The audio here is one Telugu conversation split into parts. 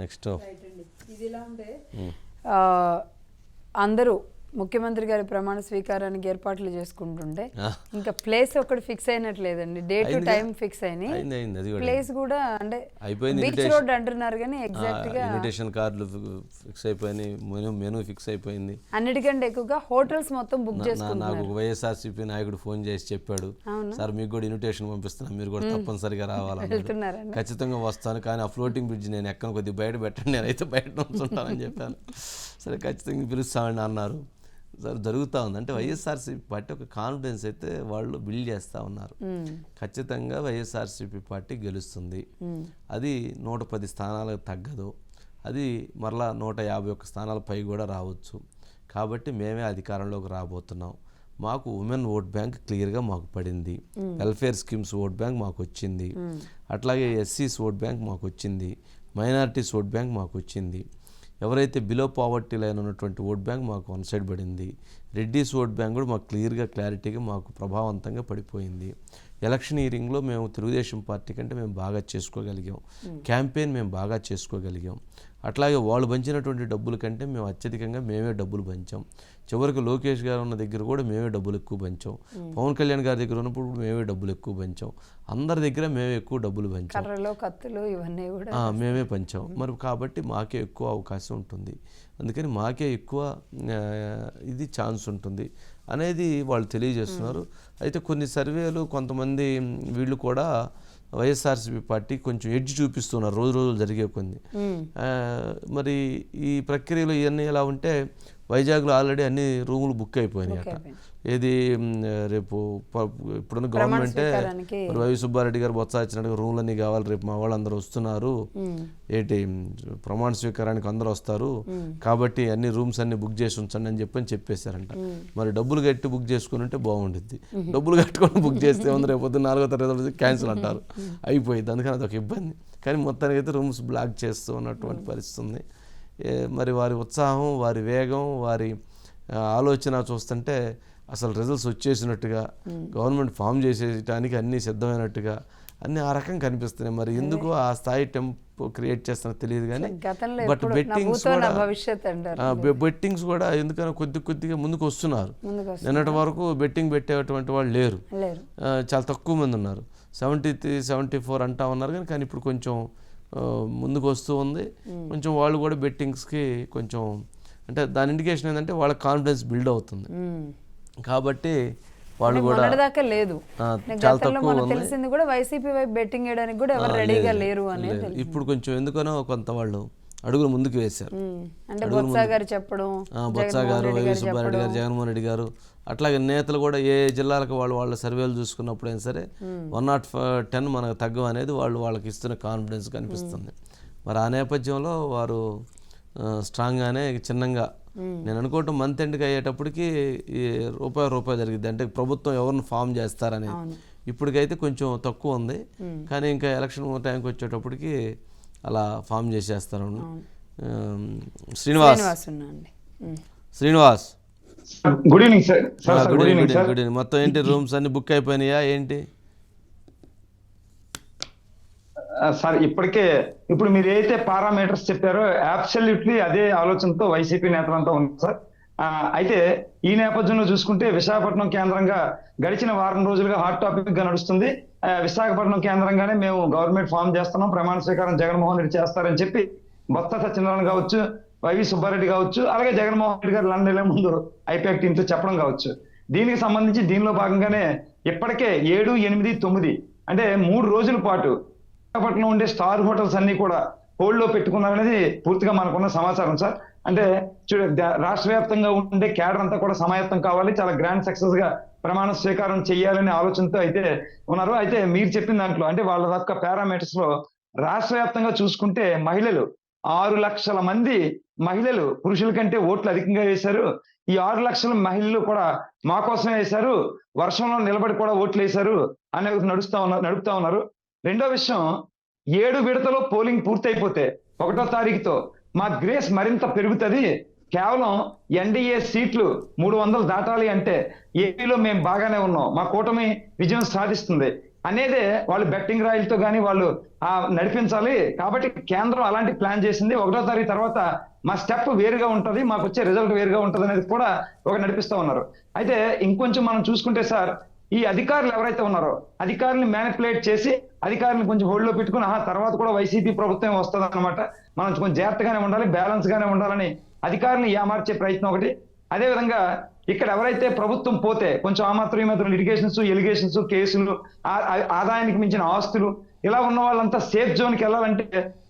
నెక్స్ట్. ఇది ఇలా ఉంటే అందరూ ముఖ్యమంత్రి గారి ప్రమాణ స్వీకారానికి ఏర్పాట్లు చేసుకుంటుంటే. ఇంకా ప్లేస్ ఒకటి fix అయినట్లేదండి. Day two. Time fix అయినాయి. ప్లేస్ కూడా అంటే అయిపోయింది బీచ్. రోడ్ అంటున్నారు కానీ ఎగ్జాక్ట్గా ఇన్విటేషన్ కార్డులు ఫిక్స్ అయిపోయినాయి మెనూ మెనూ ఫిక్స్ అయిపోయింది. అన్నిటికంటే ఎక్కువగా హోటల్స్ మొత్తం బుక్ చేసుకుంటున్నారు నాకు వైఎస్ఆర్సీపీ నాయకుడు ఫోన్ చేసి చెప్పాడు. సార్ మీకు కూడా ఇన్విటేషన్ పంపిస్తున్నాను మీరు కూడా తప్పనిసరిగా వెళ్తున్నారండి. ఖచ్చితంగా వస్తాను. కానీ ఆ ఫ్లోటింగ్ బ్రిడ్జ్ నేను ఎక్కను కొద్దిగా బయట పెట్టండి. నేనైతే బయట ఉంచుంటానని చెప్పాను. సరే ఖచ్చితంగా పిలుస్తామని అన్నారు. జరుగుతూ ఉంది. అంటే వైఎస్ఆర్సీపీ పార్టీ ఒక కాన్ఫిడెన్స్ అయితే వాళ్ళు బిల్డ్ చేస్తూ ఉన్నారు. ఖచ్చితంగా వైఎస్ఆర్సీపీ పార్టీ గెలుస్తుంది. అది నూట పది స్థానాలకు తగ్గదు. అది మరలా నూట యాభై ఒక్క స్థానాల పై కూడా రావచ్చు. కాబట్టి మేమే అధికారంలోకి రాబోతున్నాం. మాకు ఉమెన్ ఓట్ బ్యాంక్ క్లియర్గా మాకు పడింది. వెల్ఫేర్ స్కీమ్స్ ఓట్ బ్యాంక్ మాకు వచ్చింది. అట్లాగే ఎస్సీస్ ఓట్ బ్యాంక్ మాకు వచ్చింది. మైనారిటీస్ ఓట్ బ్యాంక్ మాకు వచ్చింది. ఎవరైతే బిలో పావర్టీ లైన్ ఉన్నటువంటి ఓట్ బ్యాంక్ మాకు వన్ సైడ్ పడింది. రెడ్డీస్ ఓట్ బ్యాంక్ కూడా మాకు క్లియర్గా క్లారిటీగా మాకు ప్రభావవంతంగా పడిపోయింది. ఎలక్షన్ ఇయరింగ్లో మేము తెలుగుదేశం పార్టీ కంటే మేము బాగా చేసుకోగలిగాం. క్యాంపెయిన్ మేము బాగా చేసుకోగలిగాం. అట్లాగే వాళ్ళు పంచినటువంటి డబ్బుల కంటే మేము అత్యధికంగా మేమే డబ్బులు పంచాం. చివరికి లోకేష్ గారు ఉన్న దగ్గర కూడా మేమే డబ్బులు ఎక్కువ పంచాం. పవన్ కళ్యాణ్ గారి దగ్గర ఉన్నప్పుడు మేమే డబ్బులు ఎక్కువ పంచాం. అందరి దగ్గర మేమే ఎక్కువ డబ్బులు పంచాం. కత్తులు ఇవన్నీ కూడా మేమే పంచాం. మరి కాబట్టి మాకే ఎక్కువ అవకాశం ఉంటుంది. అందుకని మాకే ఎక్కువ ఇది ఛాన్స్ ఉంటుంది అనేది వాళ్ళు తెలియజేస్తున్నారు. అయితే కొన్ని సర్వేలు కొంతమంది వీళ్ళు కూడా వైఎస్ఆర్సీపీ పార్టీ కొంచెం ఎడ్జ్ చూపిస్తున్నారు. రోజు రోజులు జరిగే కొన్ని. ఆ, మరి ఈ ప్రక్రియలో ఇవన్నీ ఎలా ఉంటే వైజాగ్లో ఆల్రెడీ అన్ని రూములు బుక్ అయిపోయినాయి అట. ఏది రేపు ఇప్పుడున్న గవర్నమెంటే వైవి సుబ్బారెడ్డి గారు బొత్స ఇచ్చినట్టుగా రూమ్లు అన్నీ కావాలి రేపు మా వాళ్ళందరూ వస్తున్నారు. ఏంటి ప్రమాణ స్వీకారానికి అందరూ వస్తారు. కాబట్టి అన్ని రూమ్స్ అన్ని బుక్ చేసి ఉంచండి అని చెప్పని చెప్పేశారంట. మరి డబ్బులు కట్టి బుక్ చేసుకుని ఉంటే బాగుండిద్ది డబ్బులు కట్టుకొని బుక్ చేస్తే ఉంది రేపు పొద్దున్న నాలుగో తరగతి క్యాన్సిల్ అంటారు. అయిపోయింది. అందుకని అదొక ఇబ్బంది. కానీ మొత్తానికి అయితే రూమ్స్ బ్లాక్ చేస్తూ ఉన్నటువంటి పరిస్థితి ఉంది మరి వారి ఉత్సాహం వారి వేగం వారి ఆలోచన చూస్తుంటే అసలు రిజల్ట్స్ వచ్చేసినట్టుగా గవర్నమెంట్ ఫామ్ చేసేయడానికి అన్నీ సిద్ధమైనట్టుగా అన్నీ ఆ రకం కనిపిస్తున్నాయి. మరి ఎందుకు ఆ స్థాయి టెంపో క్రియేట్ చేస్తున్నా తెలియదు కానీ బట్ బెట్టింగ్స్ కూడా బెట్టింగ్స్ కూడా ఎందుకని కొద్ది కొద్దిగా ముందుకు వస్తున్నారు. నిన్నటి వరకు బెట్టింగ్ పెట్టేటువంటి వాళ్ళు లేరు. చాలా తక్కువ మంది ఉన్నారు. సెవెంటీ త్రీ సెవెంటీ ఫోర్ అంటా ఉన్నారు కానీ కానీ ఇప్పుడు కొంచెం ముందుకు వస్తూ ఉంది కొంచెం వాళ్ళు కూడా బెట్టింగ్స్కి కొంచెం అంటే దాని ఇండికేషన్ ఏంటంటే వాళ్ళ కాన్ఫిడెన్స్ బిల్డ్ అవుతుంది. కాబట్టి వాళ్ళు కూడా మొన్నటిదాకా లేదు చాలా తక్కువ. తెలిసింది కూడా వైసీపీ వైపు బెట్టింగ్ వేయడానికి కూడా ఎవరు రెడీగా లేరు అనేది లేదు. ఇప్పుడు కొంచెం ఎందుకనో కొంత వాళ్ళు అడుగులు ముందుకు వేశారు. అంటే బొత్స గారు చెప్పడం ఆ, బొత్స గారు వైవి సుబ్బారెడ్డి గారు జగన్మోహన్ రెడ్డి గారు. అట్లాగే నేతలు కూడా ఏ జిల్లాలకు వాళ్ళు వాళ్ళ సర్వేలు చూసుకున్నప్పుడైనా సరే వన్ నాట్ టెన్ మనకు తగ్గం అనేది వాళ్ళు వాళ్ళకి ఇస్తున్న కాన్ఫిడెన్స్ కనిపిస్తుంది. మరి ఆ నేపథ్యంలో వారు స్ట్రాంగ్గానే చిన్నంగా నేను అనుకోవటం మంత్ ఎండ్కి అయ్యేటప్పటికి ఈ రూపాయి రూపాయి జరిగింది అంటే ప్రభుత్వం ఎవరిని ఫామ్ చేస్తారని ఇప్పటికైతే కొంచెం తక్కువ ఉంది. కానీ ఇంకా ఎలక్షన్ టైంకి వచ్చేటప్పటికి అలా ఫామ్ చేసేస్తారు. Srinivas. Srinivas good evening sir. Good evening good evening మొత్తం ఏంటి రూమ్స్ అన్ని బుక్ అయిపోయినాయా ఏంటి? సార్ ఇప్పటికే ఇప్పుడు మీరు ఏదైతే పారామీటర్స్ చెప్పారో అబ్సల్యూట్లీ అదే ఆలోచనతో వైసీపీ నేతలంతా ఉన్నారు సార్. ఆ, అయితే ఈ నేపథ్యంలో చూసుకుంటే విశాఖపట్నం కేంద్రంగా గడిచిన వారం రోజులుగా హాట్ టాపిక్గా నడుస్తుంది. విశాఖపట్నం కేంద్రంగానే మేము గవర్నమెంట్ ఫామ్ చేస్తున్నాం. ప్రమాణ స్వీకారం జగన్మోహన్ రెడ్డి చేస్తారని చెప్పి బొత్త సత్యనారాయణ కావచ్చు వైవి సుబ్బారెడ్డి కావచ్చు అలాగే జగన్మోహన్ రెడ్డి గారు లండన్ వెళ్ళే ముందు ఐపాక్ టీంతో చెప్పడం కావచ్చు. దీనికి సంబంధించి దీనిలో భాగంగానే ఇప్పటికే ఏడు ఎనిమిది తొమ్మిది అంటే మూడు రోజుల పాటు విశాఖపట్నంలో ఉండే స్టార్ హోటల్స్ అన్ని కూడా హోల్డ్లో పెట్టుకున్నారనేది పూర్తిగా మనకున్న సమాచారం సార్. అంటే చూడ ద- రాష్ట్ర వ్యాప్తంగా ఉండే క్యాడర్ అంతా కూడా సమాయత్తం కావాలి చాలా గ్రాండ్ సక్సెస్గా ప్రమాణ స్వీకారం చేయాలనే ఆలోచనతో అయితే ఉన్నారు. అయితే మీరు చెప్పిన దాంట్లో అంటే వాళ్ళ యొక్క పారామీటర్స్లో రాష్ట్ర వ్యాప్తంగా చూసుకుంటే మహిళలు ఆరు లక్షల మంది మహిళలు పురుషుల కంటే ఓట్లు అధికంగా వేశారు. ఈ ఆరు లక్షల మహిళలు కూడా మా కోసమే వేశారు. వర్షంలో నిలబడి కూడా ఓట్లు వేశారు అనే నడుస్తా ఉన్నారు నడుపుతా ఉన్నారు. రెండో విషయం ఏడు విడతలో పోలింగ్ పూర్తయిపోతే ఒకటో తారీఖుతో మా గ్రేస్ మరింత పెరుగుతుంది. కేవలం ఎన్డీఏ సీట్లు మూడు వందలు దాటాలి అంటే ఏపీలో మేము బాగానే ఉన్నాం. మా కూటమి విజయం సాధిస్తుంది. అనేదే వాళ్ళు బెట్టింగ్ రాయిల్తో కానీ వాళ్ళు ఆ, నడిపించాలి. కాబట్టి కేంద్రం అలాంటి ప్లాన్ చేసింది. ఒకటో తారీఖు తర్వాత మా స్టెప్ వేరుగా ఉంటుంది. మాకు వచ్చే రిజల్ట్ వేరుగా ఉంటుంది అనేది కూడా ఒక నడిపిస్తూ ఉన్నారు. అయితే ఇంకొంచెం మనం చూసుకుంటే సార్ ఈ అధికారులు ఎవరైతే ఉన్నారో అధికారులను మ్యానిపులేట్ చేసి అధికారులను కొంచెం హోల్డ్లో పెట్టుకుని ఆహా తర్వాత కూడా వైసీపీ ప్రభుత్వం వస్తుంది అనమాట మనం కొంచెం జాగ్రత్తగానే ఉండాలి బ్యాలెన్స్ గానే ఉండాలని అధికారులను ఏమార్చే ప్రయత్నం ఒకటి. అదే విధంగా ఇక్కడ ఎవరైతే ప్రభుత్వం పోతే కొంచెం ఆ మాత్రం ఈ మాత్రం లిటిగేషన్స్ ఎలిగేషన్స్ కేసులు ఆదాయానికి మించిన ఆస్తులు ఇలా ఉన్న వాళ్ళంతా సేఫ్ జోన్కి వెళ్ళాలంటే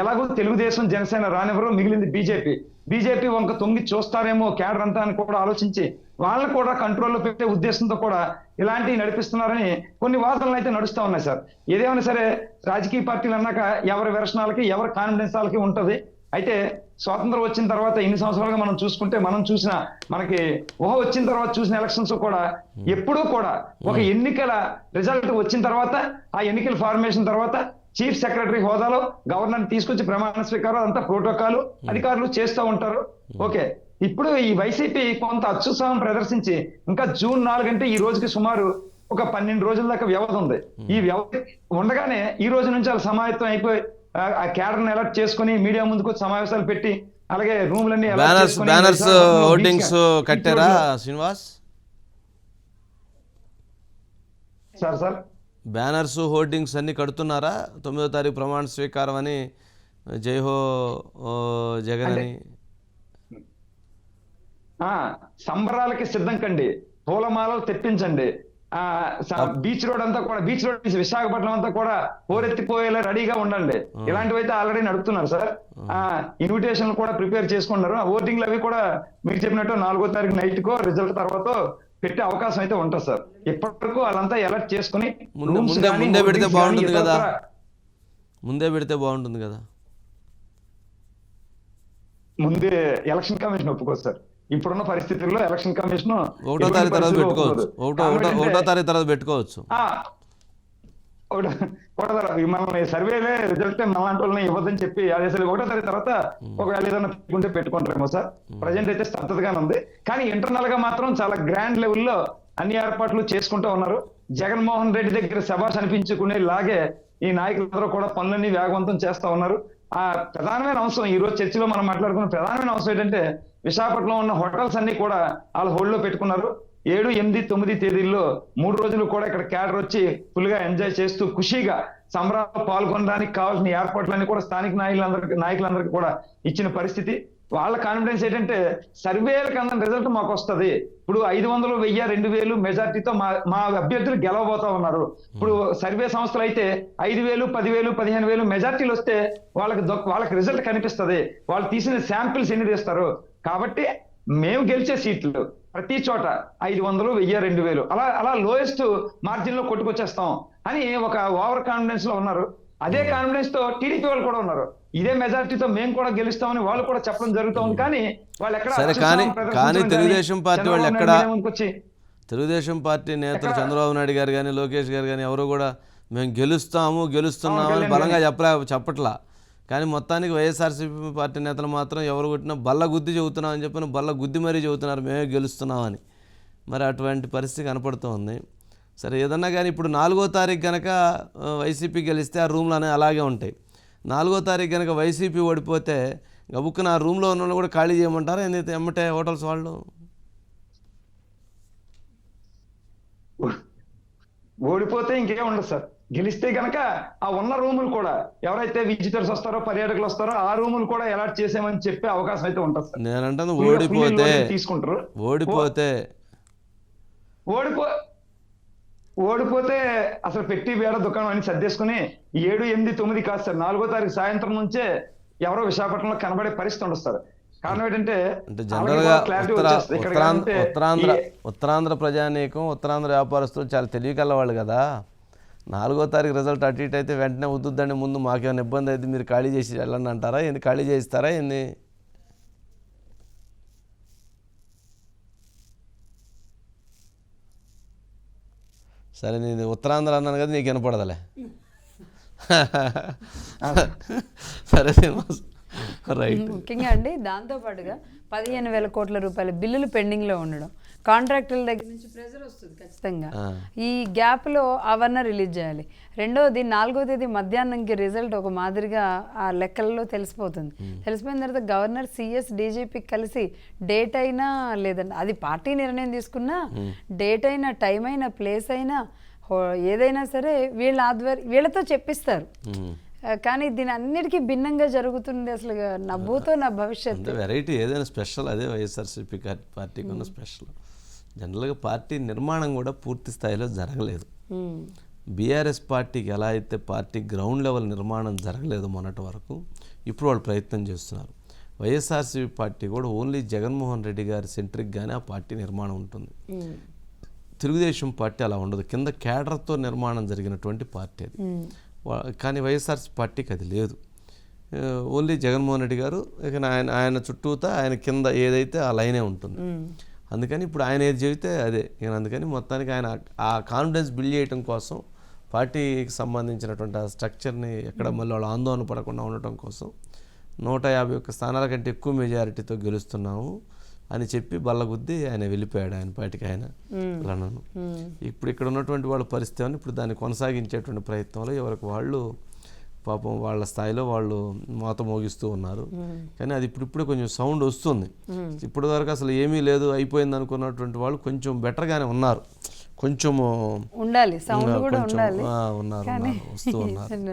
ఎలాగో తెలుగుదేశం జనసేన రానివ్వరు మిగిలింది బీజేపీ. బీజేపీ వంక తొంగి చూస్తారేమో కేడర్ అంతా అని కూడా ఆలోచించి వాళ్ళని కూడా కంట్రోల్లో పెట్టే ఉద్దేశంతో కూడా ఇలాంటివి నడిపిస్తున్నారని కొన్ని వాదనలు అయితే నడుస్తా ఉన్నాయి సార్. ఏదేమైనా సరే రాజకీయ పార్టీలు అన్నాక ఎవరి విరసనాలకి ఎవరి కాన్ఫిడెన్స్ వాళ్ళకి ఉంటది? అయితే స్వాతంత్రం వచ్చిన తర్వాత ఇన్ని సంవత్సరాలుగా మనం చూసుకుంటే మనం చూసిన మనకి ఊహ వచ్చిన తర్వాత చూసిన ఎలక్షన్స్ కూడా ఎప్పుడూ కూడా ఒక ఎన్నికల రిజల్ట్ వచ్చిన తర్వాత ఆ ఎన్నికల ఫార్మేషన్ తర్వాత చీఫ్ సెక్రటరీ హోదాలో గవర్నర్ తీసుకొచ్చి ప్రమాణ స్వీకారం అంతా ప్రోటోకాల్ అధికారులు చేస్తూ ఉంటారు. ఓకే. ఇప్పుడు ఈ వైసీపీ కొంత అత్యుత్సాహం ప్రదర్శించి ఇంకా జూన్ నాలుగంటే ఈ రోజుకి సుమారు ఒక పన్నెండు రోజుల దాకా వ్యవధి ఉంది. ఈ వ్యవధి ఉండగానే ఈ రోజు నుంచి వాళ్ళు సమాయత్తం అయిపోయి ఆ- క్యాడర్ని అలర్ట్ చేసుకుని మీడియా ముందుకు సమావేశాలు పెట్టి అలాగే రూమ్లన్నీ బ్యానర్స్ హోర్డింగ్స్ కట్టారా Srinivas? Sir sir. Banners hoardings అన్ని కడుతున్నారా? తొమ్మిదో తారీఖు ప్రమాణ స్వీకారం అని జై హో ఓ, జగన్ అని. ఆ సంబరాలకి సిద్ధం కండి పూలమాలలు తెప్పించండి. ఆ బీచ్ రోడ్ అంతా కూడా బీచ్ రోడ్ నుంచి విశాఖపట్నం అంతా కూడా పోరెత్తిపోయేలా రెడీగా ఉండండి. ఇలాంటివి అయితే ఆల్రెడీ నడుపుతున్నారు సార్. ఆ. ఇన్విటేషన్ కూడా ప్రిపేర్ చేసుకున్నారు ఓటింగ్లు అవి కూడా మీరు చెప్పినట్టు నాలుగో తారీఖు నైట్ కో రిజల్ట్ తర్వాత పెట్టే అవకాశం అయితే ఉంటుంది సార్. ఇప్పటివరకు వాళ్ళంతా అలర్ట్ చేసుకుని ముందే- పెడితే బాగుంటుంది కదా. ముందే పెడితే బాగుంటుంది కదా. ముందే ఎలక్షన్ కమిషన్ ఒప్పుకోదు సార్. ఇప్పుడున్న పరిస్థితుల్లో ఎలక్షన్ కమిషన్ ఒకటో తారీఖు తర్వాత పెట్టుకోవచ్చు. ఒకటో ఒకటో తారీఖు తర్వాత పెట్టుకోవచ్చు. ఒకటో ఒకటో మనల్ని సర్వేలే రిజల్ట్ మనలాంటి వాళ్ళని ఇవ్వదని చెప్పి అది అసలు ఒకటో తారీఖు తర్వాత ఒకవేళ ఏదైనా పెట్టుకుంటే పెట్టుకుంటారేమో సార్. ప్రజెంట్ అయితే స్తబ్దతగానే ఉంది. కానీ ఇంటర్నల్గా మాత్రం చాలా గ్రాండ్ లెవెల్లో అన్ని ఏర్పాట్లు చేసుకుంటూ ఉన్నారు. జగన్మోహన్ రెడ్డి దగ్గర శబాష్ అనిపించుకునే లాగే ఈ నాయకులందరూ కూడా పనులన్నీ వేగవంతం చేస్తా ఉన్నారు. ఆ ప్రధానమైన అంశం ఈ రోజు చర్చలో మనం మాట్లాడుకున్న ప్రధానమైన అంశం ఏంటంటే విశాఖపట్నంలో ఉన్న హోటల్స్ అన్ని కూడా వాళ్ళు హోల్డ్లో పెట్టుకున్నారు. ఏడు ఎనిమిది తొమ్మిది తేదీల్లో మూడు రోజులు కూడా ఇక్కడ క్యాడర్ వచ్చి ఫుల్గా ఎంజాయ్ చేస్తూ ఖుషీగా సంబరాలు పాల్గొనడానికి కావాల్సిన ఏర్పాట్లన్నీ కూడా స్థానిక నాయకులందరికీ నాయకులందరికీ కూడా ఇచ్చిన పరిస్థితి. వాళ్ళ కాన్ఫిడెన్స్ ఏంటంటే సర్వేలకు అందని రిజల్ట్ మాకు వస్తుంది. ఇప్పుడు ఐదు వందలు వెయ్యి రెండు వేలు మెజార్టీతో మా మా అభ్యర్థులు గెలవబోతా ఉన్నారు. ఇప్పుడు సర్వే సంస్థలు అయితే ఐదు వేలు పదివేలు పదిహేను వేలు మెజార్టీలు వస్తే వాళ్ళకి వాళ్ళకి రిజల్ట్ కనిపిస్తుంది. వాళ్ళు తీసిన శాంపిల్స్ ఎన్ని తీస్తారు? కాబట్టి మేము గెలిచే సీట్లు. ప్రతి చోట ఐదు వందలు వెయ్యి రెండు వేలు. అలా అలా లోయెస్ట్ మార్జిన్లో కొట్టుకొచ్చేస్తాం అని ఒక ఓవర్ కాన్ఫిడెన్స్లో ఉన్నారు. అదే కాన్ఫిడెన్స్తో టీడీపీ వాళ్ళు కూడా ఉన్నారు. ఇదే మెజారిటీతో మేము కూడా గెలుస్తామని వాళ్ళు కూడా చెప్పడం జరుగుతుంది కానీ వాళ్ళు ఎక్కడ కానీ- కానీ తెలుగుదేశం పార్టీ వాళ్ళు ఎక్కడ- తెలుగుదేశం పార్టీ నేతలు చంద్రబాబు నాయుడు గారు కానీ లోకేష్ గారు కానీ ఎవరు కూడా మేము గెలుస్తాము గెలుస్తున్నాము అని బలంగా చెప్పలే చెప్పట్లా. కానీ మొత్తానికి వైఎస్ఆర్సీపీ పార్టీ నేతలు మాత్రం ఎవరు కొట్టినా బల్ల గుద్ది చెబుతున్నామని చెప్పిన బల్ల గుద్ది మరీ చెబుతున్నారు మేమే గెలుస్తున్నామని మరి అటువంటి పరిస్థితి కనపడుతోంది. సరే ఏదన్నా కానీ ఇప్పుడు నాలుగో తారీఖు కనుక వైసీపీ గెలిస్తే ఆ రూమ్లు అనేవి అలాగే ఉంటాయి. నాలుగో తారీఖు కనుక వైసీపీ ఓడిపోతే గబుక్కున ఆ రూమ్లో ఉన్న కూడా ఖాళీ చేయమంటారా? ఎందుకంటే ఎమ్మటే హోటల్స్ వాళ్ళు? ఓడిపోతే ఇంకేం ఉండదు సార్. గెలిస్తే గనక ఆ ఉన్న రూములు కూడా ఎవరైతే విజిటర్స్ వస్తారో పర్యాటకులు వస్తారో ఆ రూములు కూడా అలాట్ చేసామని చెప్పే అవకాశం అయితే ఉంటుంది నేనంటాను ఓడిపోతే తీసుకుంటారు. ఓడిపోతే ఓడిపో ఓడిపోతే అసలు పెట్టి వేడ దుకాణం అని సర్దేసుకుని ఏడు ఎనిమిది తొమ్మిది కాదు సార్ నాలుగో తారీఖు సాయంత్రం నుంచే ఎవరో విశాఖపట్నంలో కనబడే పరిస్థితి ఉండదు సార్. కారణం ఏంటంటే ఉత్తరాంధ్ర ఉత్తరాంధ్ర ప్రజానీకం ఉత్తరాంధ్ర వ్యాపారస్తులు చాలా తెలివికల్ల వాళ్ళు కదా. నాలుగో తారీఖు రిజల్ట్ అటు ఇటు అయితే వెంటనే వద్దుద్దండి ముందు మాకేమైనా ఇబ్బంది అయితే మీరు ఖాళీ చేసి వెళ్ళండి అంటారా? ఏంది ఖాళీ చేయిస్తారా ఏంది? సరే నేను ఉత్తరాంధ్ర అన్నాను కదా నీకు వినపడదలే. సరే శ్రీనివాస్ రైట్ ముఖ్యంగా అండి దాంతో పాటుగా పదిహేను వేల కోట్ల రూపాయల బిల్లులు పెండింగ్లో ఉండడం. కాంట్రాక్టుల దగ్గర నుంచి ప్రెజర్ వస్తుంది ఖచ్చితంగా. ఈ గ్యాప్లో అవన్న రిలీజ్ చేయాలి. రెండోది నాలుగో తేదీ మధ్యాహ్నంకి రిజల్ట్ ఒక మాదిరిగా ఆ లెక్కల్లో తెలిసిపోతుంది. తెలిసిపోయిన తర్వాత గవర్నర్ సిఎస్ డీజీపీ కలిసి డేట్ అయినా లేదండి అది పార్టీ నిర్ణయం తీసుకున్నా డేట్ అయినా టైం అయినా ప్లేస్ అయినా ఏదైనా సరే వీళ్ళ ఆధ్వర్యం వీళ్ళతో చెప్పిస్తారు. కానీ దీని అన్నిటికీ భిన్నంగా జరుగుతుంది అసలు నవ్వుతో నా భవిష్యత్తు. వెరైటీ ఏదైనా స్పెషల్ అదే వైఎస్ఆర్సీపీ పార్టీకి ఉన్న స్పెషల్. జనరల్గా పార్టీ నిర్మాణం కూడా పూర్తి స్థాయిలో జరగలేదు. బీఆర్ఎస్ పార్టీకి ఎలా అయితే పార్టీ గ్రౌండ్ లెవెల్ నిర్మాణం జరగలేదు మొన్నటి వరకు ఇప్పుడు వాళ్ళు ప్రయత్నం చేస్తున్నారు. వైఎస్ఆర్సీపీ పార్టీ కూడా ఓన్లీ జగన్మోహన్ రెడ్డి గారి సెంట్రిక్గానే ఆ పార్టీ నిర్మాణం ఉంటుంది. తెలుగుదేశం పార్టీ అలా ఉండదు. కింద క్యాడర్తో నిర్మాణం జరిగినటువంటి పార్టీ అది. కానీ వైఎస్ఆర్సీ పార్టీకి అది లేదు. ఓన్లీ జగన్మోహన్ రెడ్డి గారు ఇక ఆయన ఆయన చుట్టూతా ఆయన కింద ఏదైతే ఆ లైనే ఉంటుంది. అందుకని ఇప్పుడు ఆయన ఏది చెబితే అదే. ఇక అందుకని మొత్తానికి ఆయన ఆ కాన్ఫిడెన్స్ బిల్డ్ చేయడం కోసం పార్టీకి సంబంధించినటువంటి ఆ స్ట్రక్చర్ని ఎక్కడ మళ్ళీ వాళ్ళు ఆందోళన పడకుండా ఉండటం కోసం నూట యాభై ఒక్క స్థానాల కంటే ఎక్కువ మెజారిటీతో గెలుస్తున్నాము అని చెప్పి బల్లగుద్ది ఆయన వెళ్ళిపోయాడు ఆయన పార్టీకి ఆయన లండన్. ఇప్పుడు ఇక్కడ ఉన్నటువంటి వాళ్ళ పరిస్థితి ఇప్పుడు దాన్ని కొనసాగించేటువంటి ప్రయత్నంలో ఎవరికి వాళ్ళు పాపం వాళ్ళ స్థాయిలో వాళ్ళు మోత మోగిస్తూ ఉన్నారు. కానీ అది ఇప్పుడు ఇప్పుడే కొంచెం సౌండ్ వస్తుంది. ఇప్పటి వరకు అసలు ఏమీ లేదు అయిపోయింది అనుకున్నటువంటి వాళ్ళు కొంచెం బెటర్గానే ఉన్నారు. కొంచెము ఉండాలి సౌండ్ కూడా కొంచెం ఉండాలి. ఉన్నారు వస్తూ ఉన్నారు.